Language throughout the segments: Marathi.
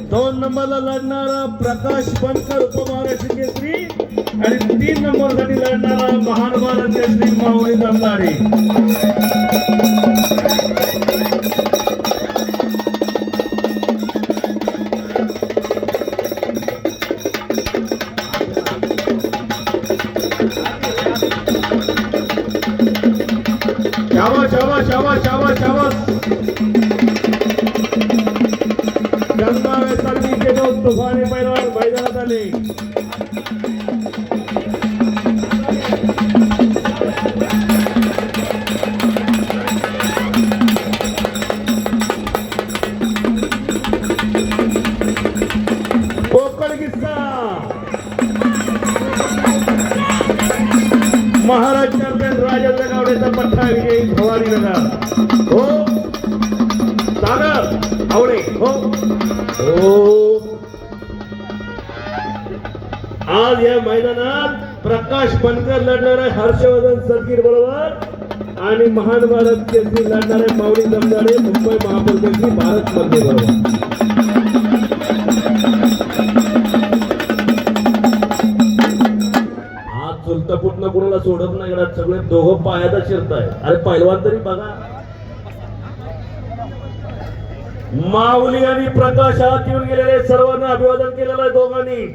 दोन नंबरला लढणारा प्रकाश बनकर उपमहाराष्ट्र केसरी आणि तीन नंबरसाठी लढणारा महान भारत केसरी माऊली दमदारे. शाबास शाबास शाबास शाबास शाबास. तुफाने पैलवान मैदानात आले. महाराज चॅम्पियन राजेंद्र गावडेचा पट्टा विजयी भवानी नगर. हो? सागर आवडे हो? हो. आज या मैदानात प्रकाश बनकर लढणार आहे हर्षवर्धन सदगीर बरोबर आणि महान भारत केसरी लढणार आहे माऊली दमदारे मुंबई महापौर केसरी भारत मध्ये बरोबर. आज चुलता पुटणं कोणाला सोडत नाही सगळे दोघं पायाचा शिरताय. अरे पहिलवान तरी बघा. माऊली आणि प्रकाश आत येऊन गेलेले सर्वांना अभिवादन केलेलं आहे दोघांनी.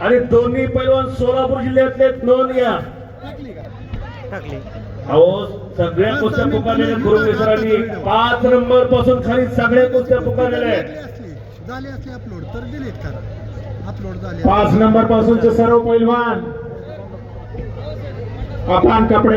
आणि दोन्ही पैलवान सोलापूर जिल्ह्यातले नोंद घ्या अहो सगळ्या कुस्त्या पुकारलेल्या पाच नंबरपासून खाली सगळ्या कुस्त्या पुकारलेल्या आहेत. झाले असले अपलोड तर डिलीट करा अपलोड झाले पाच नंबर पासूनचे सर्व पैलवान. आपण कपडे